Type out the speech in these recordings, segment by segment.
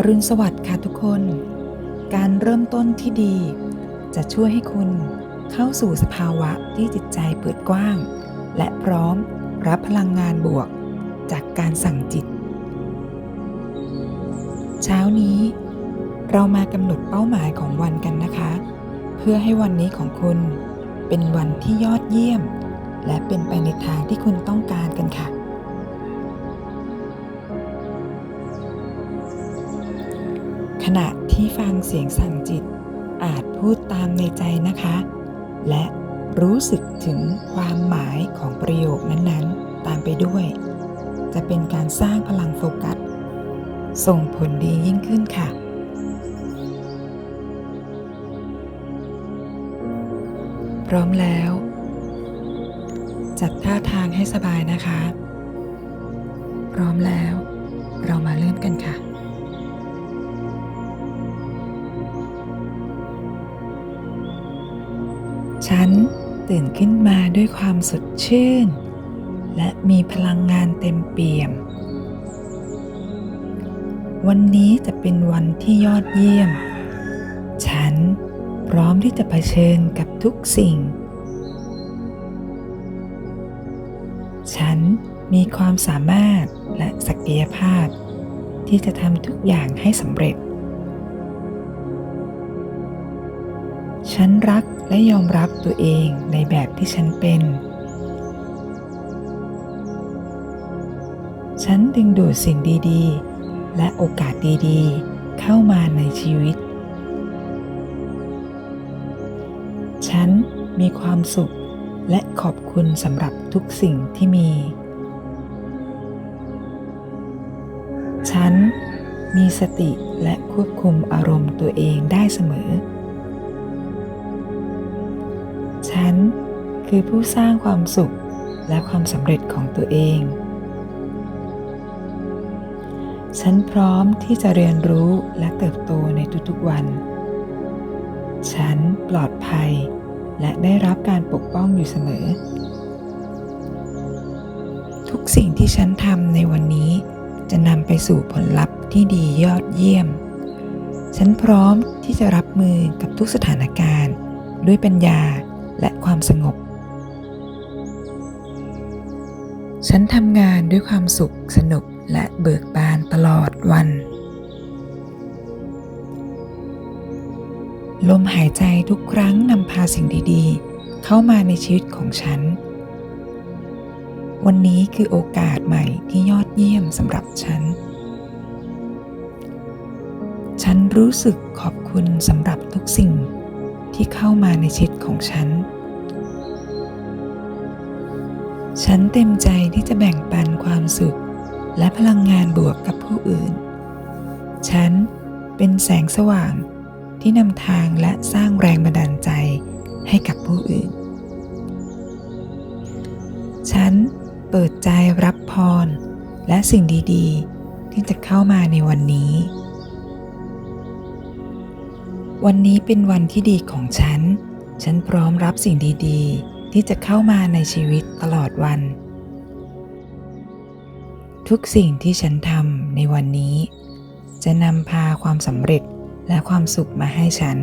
อรุณสวัสดิ์ค่ะทุกคน การเริ่มต้นที่ดี จะช่วยให้คุณเข้าสู่สภาวะที่จิตใจเปิดกว้าง และพร้อมรับพลังงานบวกจากการสั่งจิต เช้านี้ เรามากำหนดเป้าหมายของวันกันนะคะ เพื่อให้วันนี้ของคุณเป็นวันที่ยอดเยี่ยม และเป็นไปในทางที่คุณต้องการกันค่ะ ขณะที่ฟังเสียงสั่งจิต อาจพูดตามในใจนะคะ และรู้สึกถึงความหมายของประโยคนั้นๆ ตามไปด้วย จะเป็นการสร้างพลังโฟกัส ส่งผลดียิ่งขึ้นค่ะ พร้อมแล้ว จัดท่าทางให้สบายนะคะ พร้อมแล้ว เรามาเริ่มกันค่ะ ฉันตื่นขึ้นมาด้วยความสดชื่น และมีพลังงานเต็มเปี่ยม วันนี้จะเป็นวันที่ยอดเยี่ยม ฉันพร้อมที่จะเผชิญกับทุกสิ่ง ฉันมีความสามารถและศักยภาพ ที่จะทำทุกอย่างให้สำเร็จ ฉันรักและยอมรับตัวเองในแบบที่ฉันเป็น ฉันดึงดูดสิ่งดีๆ และโอกาสดีๆ เข้ามาในชีวิต ฉันมีความสุขและขอบคุณสำหรับทุกสิ่งที่มี ฉันมีสติและควบคุมอารมณ์ตัวเองได้เสมอ ฉัน คือผู้สร้างความสุขและความสำเร็จของตัวเอง ฉันพร้อมที่จะเรียนรู้และเติบโตในทุกๆวัน ฉันปลอดภัยและได้รับการปกป้องอยู่เสมอ ทุกสิ่งที่ฉันทำในวันนี้จะนำไปสู่ผลลัพธ์ที่ดียอดเยี่ยม ฉันพร้อมที่จะรับมือกับทุกสถานการณ์ ด้วยปัญญา ความสงบ ฉันทำงานด้วยความสุขสนุกและเบิกบานตลอดวัน ลมหายใจทุกครั้งนำพาสิ่งดีๆ เข้ามาในชีวิตของฉัน วันนี้คือโอกาสใหม่ที่ยอดเยี่ยมสำหรับฉัน ฉันรู้สึกขอบคุณสำหรับทุกสิ่งที่เข้ามาในชีวิตของฉัน ฉันเต็มใจที่จะแบ่งปันความสุข และพลังงานบวกกับผู้อื่น ฉันเป็นแสงสว่างที่นำทางและสร้างแรงบันดาลใจให้กับผู้อื่น ฉันเปิดใจรับพร และสิ่งดีๆ ที่จะเข้ามาในวันนี้ วันนี้เป็นวันที่ดีของฉัน ฉันพร้อมรับสิ่งดีๆ ที่จะเข้ามาในชีวิตตลอดวัน ทุกสิ่งที่ฉันทำในวันนี้ จะนำพาความสำเร็จและความสุขมาให้ฉัน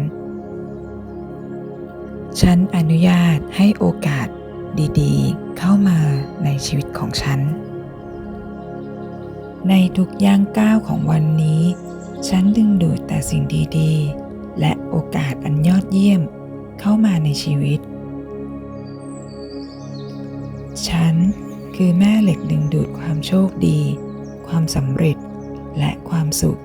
ฉันอนุญาตให้โอกาสดีๆ เข้ามาในชีวิตของฉัน ในทุกย่างก้าวของวันนี้ ฉันดึงดูดแต่สิ่งดีๆ และโอกาสอันยอดเยี่ยมเข้ามาในชีวิต ฉันคือแม่เหล็กดึงดูดความโชคดี ความสำเร็จและความสุข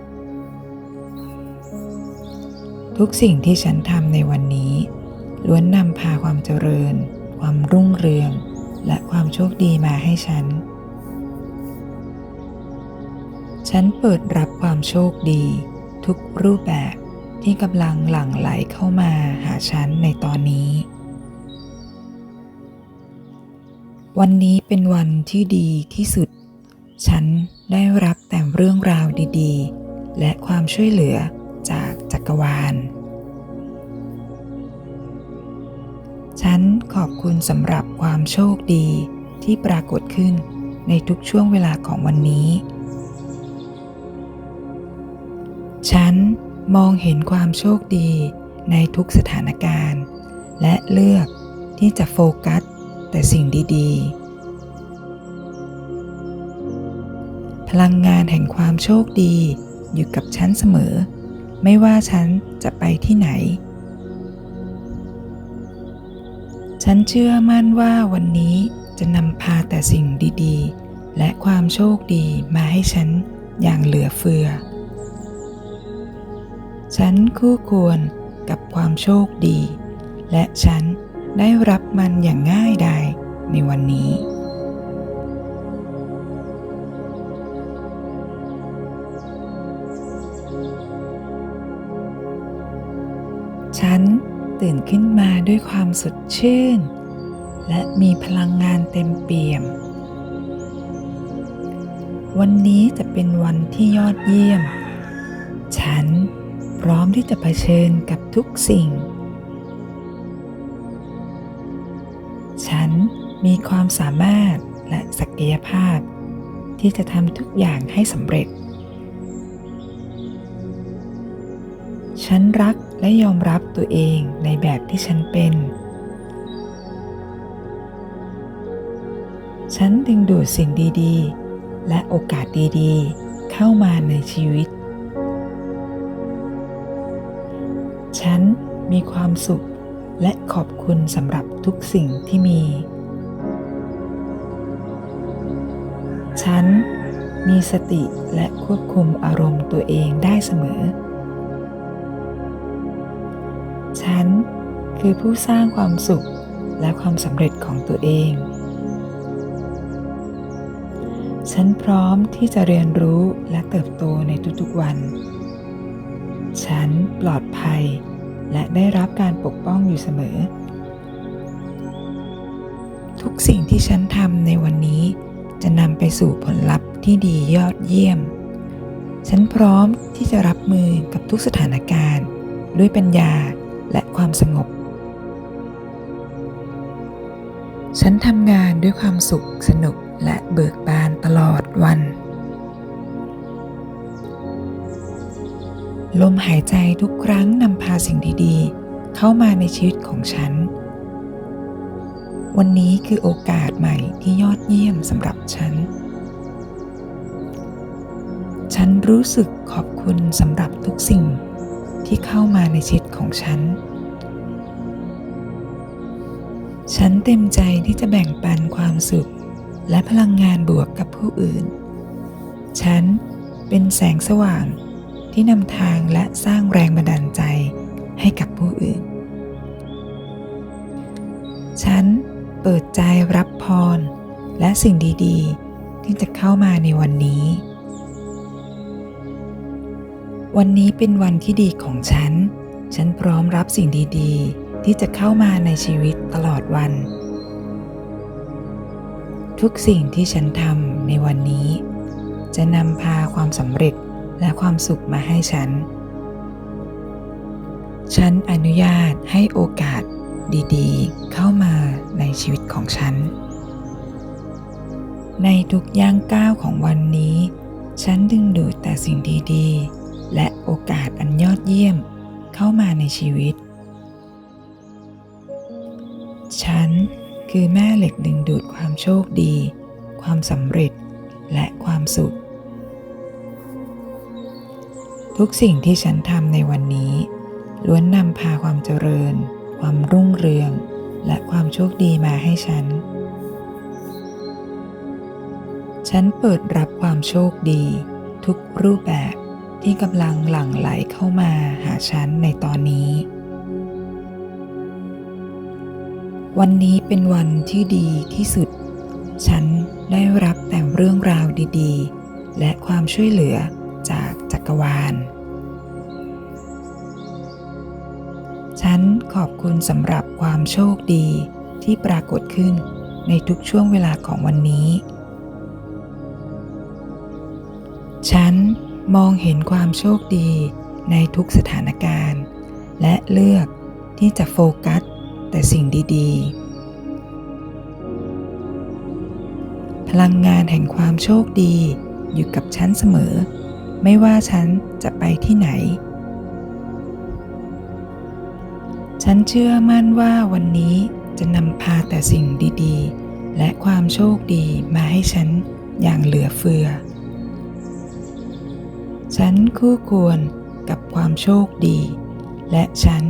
ทุกสิ่งที่ฉันทำในวันนี้ ล้วนนำพาความเจริญ ความรุ่งเรือง และความโชคดีมาให้ฉัน ฉันเปิดรับความโชคดี ทุกรูปแบบที่กำลังหลั่งไหลเข้ามาหาฉันในตอนนี้ วันนี้เป็นวันที่ดีที่สุด ฉันได้รับแต่เรื่องราวดีๆ และความช่วยเหลือจากจักรวาล ฉันขอบคุณสำหรับความโชคดีที่ปรากฏขึ้นในทุกช่วงเวลาของวันนี้ ฉันมองเห็นความโชคดีในทุกสถานการณ์ และเลือกที่จะโฟกัส แต่สิ่งดีๆ พลังงานแห่งความโชคดีอยู่กับฉันเสมอ ไม่ว่าฉันจะไปที่ไหน ฉันเชื่อมั่นว่าวันนี้จะนำพาแต่สิ่งดีๆ และความโชคดีมาให้ฉันอย่างเหลือเฟือ ฉันคู่ควรกับความโชคดี และฉัน ได้รับมันอย่างง่ายดายในวันนี้ ฉันตื่นขึ้นมาด้วยความสดชื่น และมีพลังงานเต็มเปี่ยม วันนี้จะเป็นวันที่ยอดเยี่ยม ฉันพร้อมที่จะเผชิญกับทุกสิ่ง มีความสามารถและศักยภาพ ที่จะทำทุกอย่างให้สำเร็จ ฉันรักและยอมรับตัวเองในแบบที่ฉันเป็น ฉันดึงดูดสิ่งดีๆ และโอกาสดีๆ เข้ามาในชีวิต ฉันมีความสุขและขอบคุณสำหรับทุกสิ่งที่มี ฉันมีสติและควบคุมอารมณ์ตัวเองได้เสมอ ฉันคือผู้สร้างความสุขและความสำเร็จของตัวเอง ฉันพร้อมที่จะเรียนรู้และเติบโตในทุกๆวัน ฉันปลอดภัยและได้รับการปกป้องอยู่เสมอ ทุกสิ่งที่ฉันทำในวันนี้ จะนำไปสู่ผลลัพธ์ที่ดียอดเยี่ยม ฉันพร้อมที่จะรับมือกับทุกสถานการณ์ ด้วยปัญญาและความสงบ ฉันทำงานด้วยความสุขสนุกและเบิกบานตลอดวัน ลมหายใจทุกครั้งนำพาสิ่งดีๆ เข้ามาในชีวิตของฉัน วันนี้คือโอกาสใหม่ที่ยอดเยี่ยมสำหรับฉัน ฉันรู้สึกขอบคุณสำหรับทุกสิ่งที่เข้ามาในชีวิตของฉัน ฉันเต็มใจที่จะแบ่งปันความสุข และพลังงานบวกกับผู้อื่น ฉันเป็นแสงสว่างที่นำทางและสร้างแรงบันดาลใจให้กับผู้อื่น ฉัน เปิดใจรับพร และสิ่งดีๆ ที่จะเข้ามาในวันนี้ วันนี้เป็นวันที่ดีของฉัน ฉันพร้อมรับสิ่งดีๆ ที่จะเข้ามาในชีวิตตลอดวัน ทุกสิ่งที่ฉันทำในวันนี้ จะนำพาความสำเร็จและความสุขมาให้ฉัน ฉันอนุญาตให้โอกาส ดีๆ เข้ามาในชีวิตของฉัน ในทุกย่างก้าวของวันนี้ ฉันดึงดูดแต่สิ่งดีๆ และโอกาสอันยอดเยี่ยมเข้ามาในชีวิต ฉันคือแม่เหล็กดึงดูดความโชคดี ความสำเร็จและความสุข ทุกสิ่งที่ฉันทำในวันนี้ ล้วนนำพาความเจริญ ความรุ่งเรือง และความโชคดีมาให้ฉัน ฉันเปิดรับความโชคดี ทุกรูปแบบที่กำลังหลั่งไหลเข้ามาหาฉันในตอนนี้ วันนี้เป็นวันที่ดีที่สุด ฉันได้รับแต่เรื่องราวดี ๆ และความช่วยเหลือจากจักรวาล ฉันขอบคุณสำหรับความโชคดีที่ปรากฏขึ้นในทุกช่วงเวลาของวันนี้ ฉันมองเห็นความโชคดีในทุกสถานการณ์ และเลือกที่จะโฟกัสแต่สิ่งดีๆ พลังงานแห่งความโชคดีอยู่กับฉันเสมอ ไม่ว่าฉันจะไปที่ไหน ฉันเชื่อมั่นว่าวันนี้จะนำพาแต่สิ่งดีๆ และความโชคดีมาให้ฉันอย่างเหลือเฟือ ฉันคู่ควรกับความโชคดี และฉัน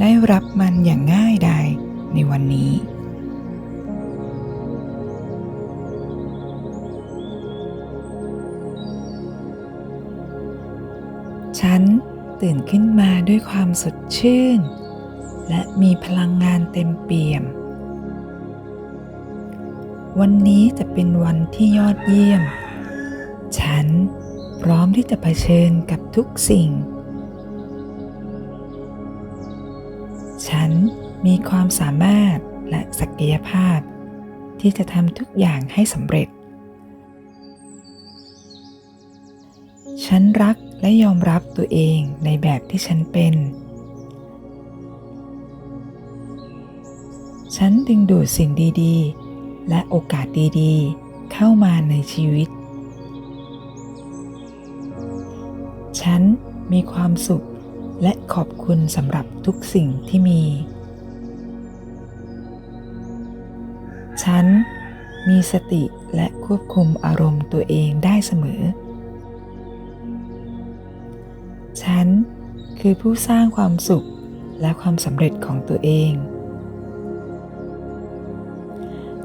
ได้รับมันอย่างง่ายดายในวันนี้ ฉันตื่นขึ้นมาด้วยความสดชื่น และมีพลังงานเต็มเปี่ยม วันนี้จะเป็นวันที่ยอดเยี่ยม ฉันพร้อมที่จะเผชิญกับทุกสิ่ง ฉันมีความสามารถและศักยภาพ ที่จะทำทุกอย่างให้สำเร็จ ฉันรักและยอมรับตัวเองในแบบที่ฉันเป็น ฉันดึงดูดสิ่งดีๆ และโอกาสดีๆ เข้ามาในชีวิต ฉันมีความสุขและขอบคุณสำหรับทุกสิ่งที่มี ฉันมีสติและควบคุมอารมณ์ตัวเองได้เสมอ ฉันคือผู้สร้างความสุขและความสำเร็จของตัวเอง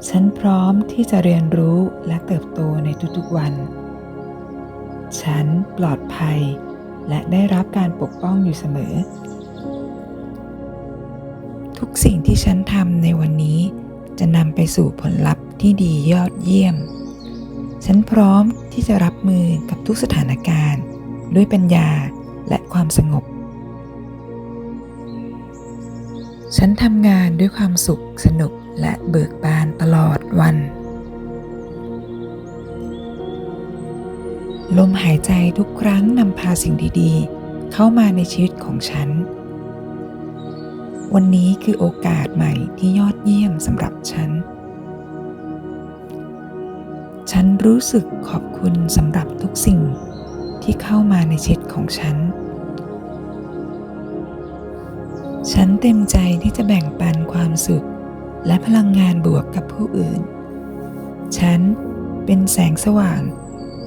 ฉันพร้อมที่จะเรียนรู้และเติบโตในทุกๆวัน ฉันปลอดภัย และได้รับการปกป้องอยู่เสมอ ทุกสิ่งที่ฉันทำในวันนี้ จะนำไปสู่ผลลัพธ์ที่ดียอดเยี่ยม ฉันพร้อมที่จะรับมือกับทุกสถานการณ์ ด้วยปัญญาและความสงบ ฉันทำงานด้วยความสุขสนุก และเบิกบานตลอดวัน ลมหายใจทุกครั้งนำพาสิ่งดีๆ เข้ามาในชีวิตของฉัน วันนี้คือโอกาสใหม่ที่ยอดเยี่ยมสำหรับฉัน ฉันรู้สึกขอบคุณสำหรับทุกสิ่งที่เข้ามาในชีวิตของฉันฉันเต็มใจที่จะแบ่งปันความสุข และพลังงานบวกกับผู้อื่น ฉันเป็นแสงสว่าง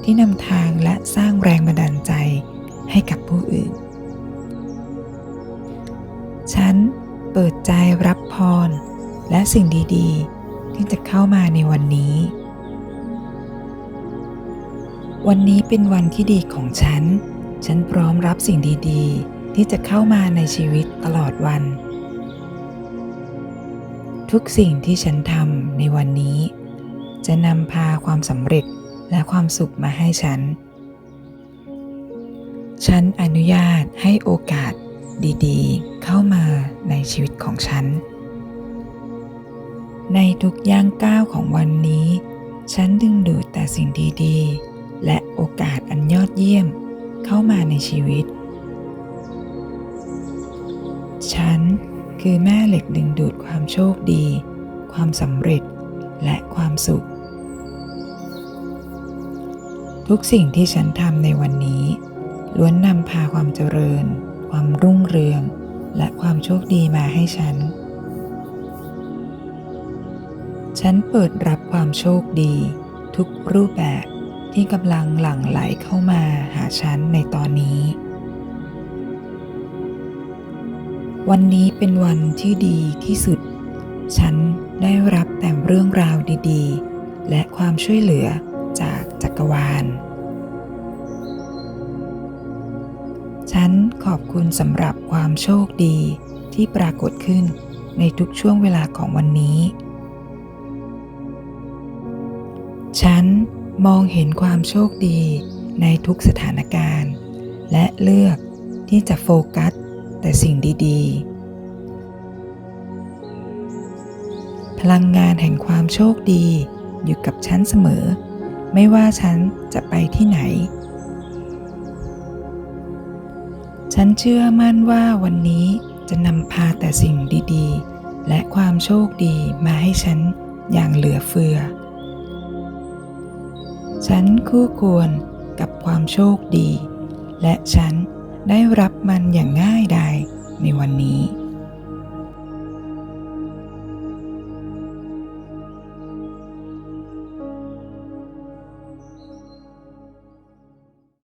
ที่นำทางและสร้างแรงบันดาลใจให้กับผู้อื่น ฉันเปิดใจรับพร และสิ่งดีๆ ที่จะเข้ามาในวันนี้ วันนี้เป็นวันที่ดีของฉัน ฉันพร้อมรับสิ่งดีๆ ที่จะเข้ามาในชีวิตตลอดวัน ทุกสิ่งที่ฉันทำในวันนี้ จะนำพาความสำเร็จและความสุขมาให้ฉัน ฉันอนุญาตให้โอกาสดีๆ เข้ามาในชีวิตของฉัน ในทุกย่างก้าวของวันนี้ ฉันดึงดูดแต่สิ่งดีๆ และโอกาสอันยอดเยี่ยมเข้ามาในชีวิต ฉัน คือแม่เหล็กดึงดูดความโชคดี ความสำเร็จและความสุข ทุกสิ่งที่ฉันทำในวันนี้ ล้วนนำพาความเจริญ ความรุ่งเรือง และความโชคดีมาให้ฉัน ฉันเปิดรับความโชคดี ทุกรูปแบบที่กำลังหลั่งไหลเข้ามาหาฉันในตอนนี้ วันนี้เป็นวันที่ดีที่สุด ฉันได้รับแต่เรื่องราวดีๆ และความช่วยเหลือจากจักรวาล ฉันขอบคุณสำหรับความโชคดีที่ปรากฏขึ้นในทุกช่วงเวลาของวันนี้ ฉันมองเห็นความโชคดีในทุกสถานการณ์ และเลือกที่จะโฟกัส แต่สิ่งดีๆ พลังงานแห่งความโชคดีอยู่กับฉันเสมอ ไม่ว่าฉันจะไปที่ไหน ฉันเชื่อมั่นว่าวันนี้จะนำพาแต่สิ่งดีๆ และความโชคดีมาให้ฉันอย่างเหลือเฟือ ฉันคู่ควรกับความโชคดี และฉัน ได้รับมันอย่างง่ายดายในวันนี้